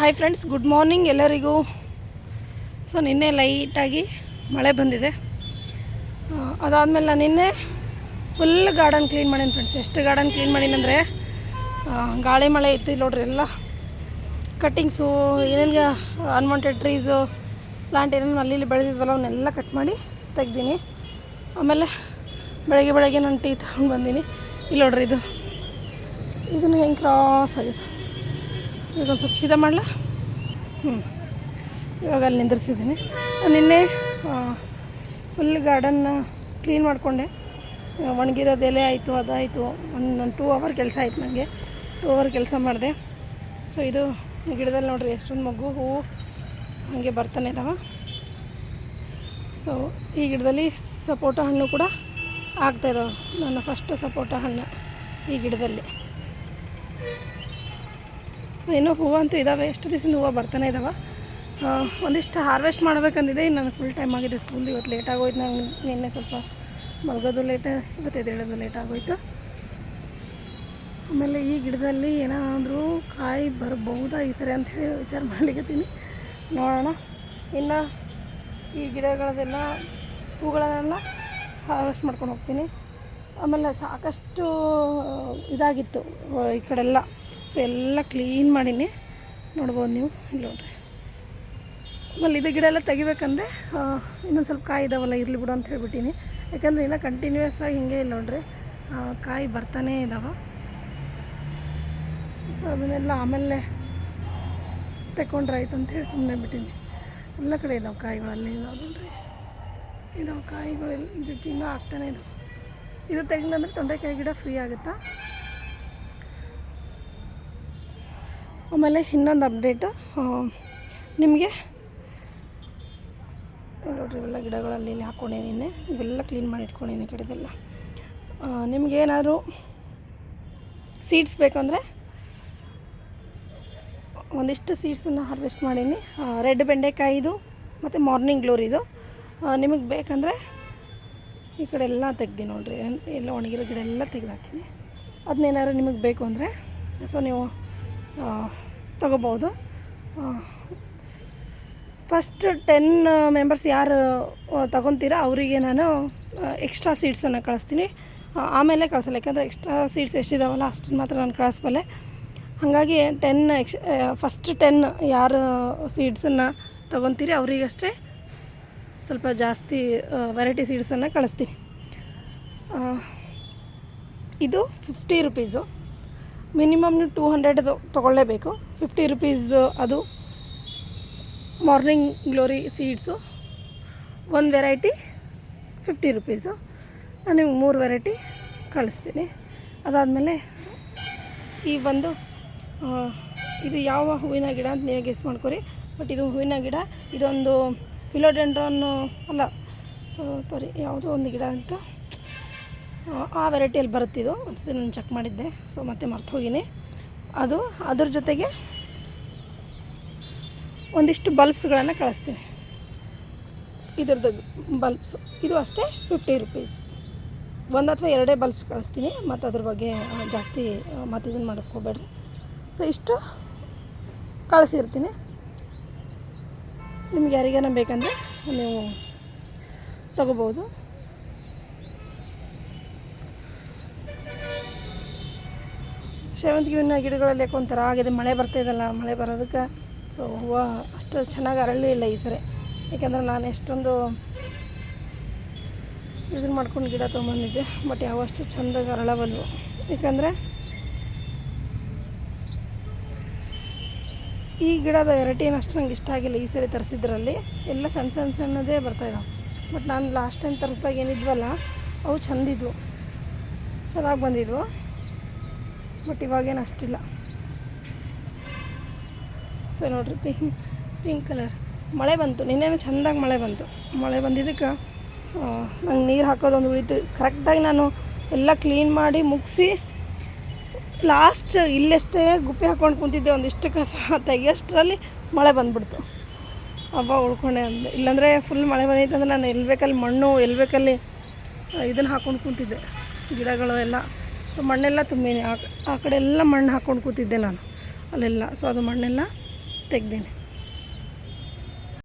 Hi friends good morning ಎಲ್ಲರಿಗೂ. So ನಿನ್ನೆ ಲೈಟಾಗಿ ಮಳೆ ಬಂದಿದೆ. ಅದಾದಮೇಲೆ ನಾನು ನಿನ್ನೆ ಫುಲ್ ಗಾರ್ಡನ್ ಕ್ಲೀನ್ ಮಾಡೀನಿ ಫ್ರೆಂಡ್ಸ್ ಎಷ್ಟು ಗಾರ್ಡನ್ ಕ್ಲೀನ್ ಮಾಡೀನಂದರೆ ಗಾಳಿ ಮಳೆ ಇತ್ತು ನೋಡ್ರಿ ಎಲ್ಲ. ಕಟ್ಟಿಂಗ್ಸು ಏನೇನು ಅನ್ವಾಂಟೆಡ್ ಟ್ರೀಸು ಪ್ಲಾಂಟ್ ಏನೇನು ಅಲ್ಲಿ ಬೆಳೆದಿದ್ವಲ್ಲ, ಅವನ್ನೆಲ್ಲ ಕಟ್ ಮಾಡಿ ತೆಗ್ದೀನಿ. ಆಮೇಲೆ ಬೆಳಗ್ಗೆ ಬೆಳಗ್ಗೆ ನಾನು ಟೀ ತೊಗೊಂಡು ಬಂದೀನಿ. ಇಲ್ಲಿ ನೋಡ್ರಿ ಇದು. ಇದನ್ನು ಹೆಂಗೆ ಕ್ರಾಸ್ ಆಗಿದೆ. ಇದೊಂದು ಸ್ವಲ್ಪ ಸೀದಾ ಮಾಡಲ? ಹ್ಞೂ ಇವಾಗ ಅಲ್ಲಿ ನಿಂದ್ರಿಸಿದ್ದೀನಿ. ನಿನ್ನೆ ಫುಲ್ ಗಾರ್ಡನ್ನ ಕ್ಲೀನ್ ಮಾಡಿಕೊಂಡೆ. ಒಣಗಿರೋದು ಎಲೆ ಆಯಿತು ಅದಾಯಿತು ಒಂದು ಟೂ ಅವರ್ ಕೆಲಸ ಆಯಿತು ನನಗೆ ಟೂ ಅವರ್ ಕೆಲಸ ಮಾಡಿದೆ. ಸೊ ಇದು ಗಿಡದಲ್ಲಿ ನೋಡಿರಿ, ಎಷ್ಟೊಂದು ಮಗು ಹೂವು ಹಾಗೆ ಬರ್ತಾನೆ ಇದಾವ. ಸೊ ಈ ಗಿಡದಲ್ಲಿ ಸಪೋಟ ಹಣ್ಣು ಕೂಡ ಆಗ್ತಾಯಿದ್ದಾವೆ ನನ್ನ ಫಸ್ಟ್ ಸಪೋಟ ಹಣ್ಣು ಈ ಗಿಡದಲ್ಲಿ. ಸೊ, ಇನ್ನೂ ಹೂವು ಅಂತೂ ಇದ್ದಾವೆ ಎಷ್ಟು ದಿವಸದಿಂದ ಹೂವು ಬರ್ತಾನೆ ಇದ್ದಾವೆ ಒಂದಿಷ್ಟು ಹಾರ್ವೆಸ್ಟ್ ಮಾಡಬೇಕಂದಿದೆ. ನನಗೆ ಫುಲ್ ಟೈಮ್ ಆಗಿದೆ ಸ್ಕೂಲ್ ಇವತ್ತು ಲೇಟ್ ಆಗೋಯ್ತು. ನಂಗೆ ನಿನ್ನೆ ಸ್ವಲ್ಪ ಮಲಗೋದು ಲೇಟ್ ಇವತ್ತು ಎದ್ದೇಳೋದು ಲೇಟ್ ಆಗೋಯ್ತು. ಆಮೇಲೆ ಈ ಗಿಡದಲ್ಲಿ ಏನಾದರೂ ಕಾಯಿ ಬರಬಹುದಾ ಈ ಸರಿ ಅಂತ ಹೇಳಿ ವಿಚಾರ ಮಾಡ್ಲಿಕ್ಕೆ ನೋಡೋಣ. ಇನ್ನು ಈ ಗಿಡಗಳದೆಲ್ಲ ಹೂಗಳನ್ನೆಲ್ಲ ಹಾರ್ವೆಸ್ಟ್ ಮಾಡ್ಕೊಂಡು ಹೋಗ್ತೀನಿ. ಆಮೇಲೆ ಸಾಕಷ್ಟು ಇದಾಗಿತ್ತು, ಈ ಕಡೆಲ್ಲ. ಸೊ ಎಲ್ಲ ಕ್ಲೀನ್ ಮಾಡೀನಿ. ನೋಡ್ಬೋದು ನೀವು, ಇಲ್ಲಿ ನೋಡ್ರಿ. ಆಮೇಲೆ ಇದು ಗಿಡ ಎಲ್ಲ ತೆಗಿಬೇಕಂದ್ರೆ ಇನ್ನೊಂದು ಸ್ವಲ್ಪ ಕಾಯಿ ಇದಾವಲ್ಲ, ಇರಲಿ ಬಿಡು ಅಂತ ಹೇಳ್ಬಿಟ್ಟಿನಿ. ಯಾಕಂದರೆ ಇನ್ನೂ ಕಂಟಿನ್ಯೂಯಸ್ ಆಗಿ ಹಿಂಗೆ ಇಲ್ಲ ನೋಡ್ರಿ. ಕಾಯಿ ಬರ್ತಾನೇ ಇದ್ದಾವೆ ಸೊ ಅದನ್ನೆಲ್ಲ ಆಮೇಲೆ ತಗೊಂಡ್ರೆ ಆಯ್ತು ಅಂತ ಹೇಳಿ ಸುಮ್ಮನೆ ಬಿಟ್ಟೀನಿ. ಎಲ್ಲ ಕಡೆ ಇದಾವೆ ಕಾಯಿಗಳಲ್ಲಿ, ಇದಾವೆ ನೋಡ್ರಿ. ಇದಾವೆ ಕಾಯಿಗಳೆಲ್ಲ ಜೊತೆ ಇನ್ನೂ ಆಗ್ತಾನೆ ಇದಾವೆ. ಇದು ತೆಗೆದಂದ್ರೆ ತೊಂಡೆಕಾಯಿ ಗಿಡ ಫ್ರೀ ಆಗುತ್ತಾ? ಆಮೇಲೆ ಇನ್ನೊಂದು ಅಪ್ಡೇಟು ನಿಮಗೆ ನೋಡ್ರಿ ಇವೆಲ್ಲ ಗಿಡಗಳಲ್ಲಿ ಇಲ್ಲಿ ಹಾಕ್ಕೊಂಡಿದ್ದೀನಿ ಇವೆಲ್ಲ ಕ್ಲೀನ್ ಮಾಡಿ ಇಟ್ಕೊಂಡಿನಿ ಕಡೆದೆಲ್ಲ. ನಿಮಗೇನಾದರೂ ಸೀಡ್ಸ್ ಬೇಕಂದರೆ ಒಂದಿಷ್ಟು ಸೀಡ್ಸನ್ನು ಹಾರ್ವೆಸ್ಟ್ ಮಾಡೀನಿ. ರೆಡ್ ಬೆಂಡೆಕಾಯಿದು ಮತ್ತು ಮಾರ್ನಿಂಗ್ ಗ್ಲೋರಿದು ನಿಮಗೆ ಬೇಕಂದರೆ ಈ ಕಡೆ ಎಲ್ಲ ತೆಗ್ದು ನೋಡಿರಿ. ಎಲ್ಲ ಒಣಗಿರೋ ಗಿಡ ಎಲ್ಲ ತೆಗೆದು ಹಾಕಿನಿ. ಅದನ್ನೇನಾದ್ರು ನಿಮಗೆ ಬೇಕು ಅಂದರೆ, ಸೊ ನೀವು ತೊಗೋಬೋದು ಫಸ್ಟ್ ಟೆನ್ ಮೆಂಬರ್ಸ್ ಯಾರು ತಗೊತೀರಾ ಅವರಿಗೆ ನಾನು ಎಕ್ಸ್ಟ್ರಾ ಸೀಟ್ಸನ್ನು ಕಳಿಸ್ತೀನಿ. ಆಮೇಲೆ ಕಳಿಸಲ್ಲ, ಯಾಕಂದರೆ ಎಕ್ಸ್ಟ್ರಾ ಸೀಟ್ಸ್ ಎಷ್ಟಿದಾವಲ್ಲ ಅಷ್ಟನ್ನು ಮಾತ್ರ ನಾನು ಕಳಿಸ್ಬಲ್ಲೆ. ಹಾಗಾಗಿ ಟೆನ್ ಎಕ್ಸ್ ಫಸ್ಟ್ ಟೆನ್ ಯಾರು ಸೀಡ್ಸನ್ನು ತೊಗೊತೀರಿ ಅವರಿಗಷ್ಟೇ ಸ್ವಲ್ಪ ಜಾಸ್ತಿ ವೆರೈಟಿ ಸೀಡ್ಸನ್ನು ಕಳಿಸ್ತೀನಿ. ಇದು ಫಿಫ್ಟಿ ರುಪೀಸು ಮಿನಿಮಮ್ ನೀವು ಟೂ ಹಂಡ್ರೆಡ್ದು ತೊಗೊಳ್ಳೇಬೇಕು. ಫಿಫ್ಟಿ ರುಪೀಸ್ ಅದು ಮಾರ್ನಿಂಗ್ ಗ್ಲೋರಿ ಸೀಡ್ಸು. ಒಂದು ವೆರೈಟಿ ಫಿಫ್ಟಿ ರುಪೀಸು. ನಾನು ನಿಮ್ಗೆ ಮೂರು ವೆರೈಟಿ ಕಳಿಸ್ತೀನಿ. ಅದಾದಮೇಲೆ ಈ ಒಂದು ಇದು ಯಾವ ಹೂವಿನ ಗಿಡ ಅಂತ ನೀವು ಗೆಸ್ ಮಾಡ್ಕೊರಿ. ಬಟ್ ಇದು ಹೂವಿನ ಗಿಡ ಇದೊಂದು ಫಿಲೋಡೆಂಡ್ರಾನ್ ಅಲ್ಲ ಸೊ ಸಾರಿ ಯಾವುದೋ ಒಂದು ಗಿಡ ಅಂತ ಆ, ಆ ವೆರೈಟಿಯಲ್ಲಿ ಬರುತ್ತಿದ್ದು ಒಂದ್ಸತಿ ನಾನು ಚೆಕ್ ಮಾಡಿದ್ದೆ. ಸೊ ಮತ್ತೆ ಮರ್ತು ಹೋಗಿನಿ ಅದು ಅದ್ರ ಜೊತೆಗೆ ಒಂದಿಷ್ಟು ಬಲ್ಬ್ಸ್ಗಳನ್ನು ಕಳಿಸ್ತೀನಿ. ಇದ್ರದ್ದು ಬಲ್ಬ್ಸು. ಇದು ಅಷ್ಟೇ ಫಿಫ್ಟಿ ರುಪೀಸ್ ಒಂದು ಅಥವಾ ಎರಡೇ ಬಲ್ಬ್ಸ್ ಕಳಿಸ್ತೀನಿ. ಮತ್ತು ಅದ್ರ ಬಗ್ಗೆ ಜಾಸ್ತಿ, ಮತ್ತು ಇದನ್ನು ಮಾಡೋಕ್ಕೆ ಹೋಗ್ಬೇಡ್ರಿ. ಸೊ ಇಷ್ಟು ಕಳಿಸಿರ್ತೀನಿ. ನಿಮ್ಗೆ ಯಾರಿಗಾನ ಬೇಕಂದರೆ ನೀವು ತಗೋಬೋದು ಸೇವಂತಿಗೆ ಹೂವಿನ ಗಿಡಗಳಲ್ಲಿ ಯಾಕೆ ಒಂಥರ ಆಗಿದೆ ಮಳೆ ಬರ್ತಾಯಿದಲ್ಲ ಮಳೆ ಬರೋದಕ್ಕೆ. ಸೊ ಹೂವು ಅಷ್ಟು ಚೆನ್ನಾಗಿ ಅರಳಲಿಲ್ಲ ಈ ಸರಿ. ಯಾಕೆಂದ್ರೆ ನಾನು ಎಷ್ಟೊಂದು ಇದನ್ನು ಮಾಡ್ಕೊಂಡು ಗಿಡ ತೊಗೊಂಬಂದಿದ್ದೆ, ಬಟ್ ಯಾವ ಅಷ್ಟು ಚೆಂದಾಗಿ ಅರಳವಲ್ವು ಯಾಕಂದರೆ ಈ ಗಿಡದ ವೆರೈಟಿ ಅಷ್ಟು ನಂಗೆ ಇಷ್ಟ ಆಗಿಲ್ಲ ಈ ಸರಿ ತರಿಸಿದ್ರಲ್ಲಿ. ಎಲ್ಲ ಸಣ್ಣ ಸಣ್ಣ ಸಣ್ಣದೇ ಬರ್ತಾಯಿದ್ದಾವೆ ಬಟ್ ನಾನು ಲಾಸ್ಟ್ ಟೈಮ್ ತರಿಸ್ದಾಗ ಏನಿದ್ವಲ್ಲ, ಅವು ಚೆಂದಿದ್ವು. ಚೆನ್ನಾಗಿ ಬಂದಿದ್ವು. ಬಟ್ ಇವಾಗೇನು ಅಷ್ಟಿಲ್ಲ. ಸೊ ನೋಡ್ರಿ ಪಿಂಕ್ ಪಿಂಕ್ ಕಲರ್ ಮಳೆ ಬಂತು. ನಿನ್ನೆ ಚೆಂದಾಗಿ ಮಳೆ ಬಂತು. ಮಳೆ ಬಂದಿದ್ದಕ್ಕೆ ನಂಗೆ ನೀರು ಹಾಕೋದೊಂದು ಉಳಿತು. ಕರೆಕ್ಟಾಗಿ ನಾನು ಎಲ್ಲ ಕ್ಲೀನ್ ಮಾಡಿ ಮುಗಿಸಿ ಲಾಸ್ಟ್ ಇಲ್ಲೆಷ್ಟೇ ಗುಪ್ಪೆ ಹಾಕ್ಕೊಂಡು ಕುಂತಿದ್ದೆ ಒಂದಿಷ್ಟು ಕಸ ತೆಗಿಯೋಷ್ಟರಲ್ಲಿ ಮಳೆ ಬಂದ್ಬಿಡ್ತು. ಹಬ್ಬ ಉಳ್ಕೊಂಡೆ ಅಂದೆ. ಇಲ್ಲಾಂದರೆ ಫುಲ್ ಮಳೆ ಬಂದಿತ್ತು ಅಂದ್ರೆ ನಾನು ಎಲ್ಲಿ ಬೇಕಲ್ಲಿ ಮಣ್ಣು ಎಲ್ಲಿ ಬೇಕಲ್ಲಿ ಇದನ್ನು ಹಾಕ್ಕೊಂಡು ಕುಂತಿದ್ದೆ. ಗಿಡಗಳು ಎಲ್ಲ. ಸೊ ಮಣ್ಣೆಲ್ಲ ತುಂಬೀನಿ ಆ ಕಡೆ ಎಲ್ಲ ಮಣ್ಣು ಹಾಕ್ಕೊಂಡು ಕೂತಿದ್ದೆ ನಾನು. ಅಲ್ಲೆಲ್ಲ. ಸೊ ಅದು ಮಣ್ಣೆಲ್ಲ ತೆಗ್ದೀನಿ.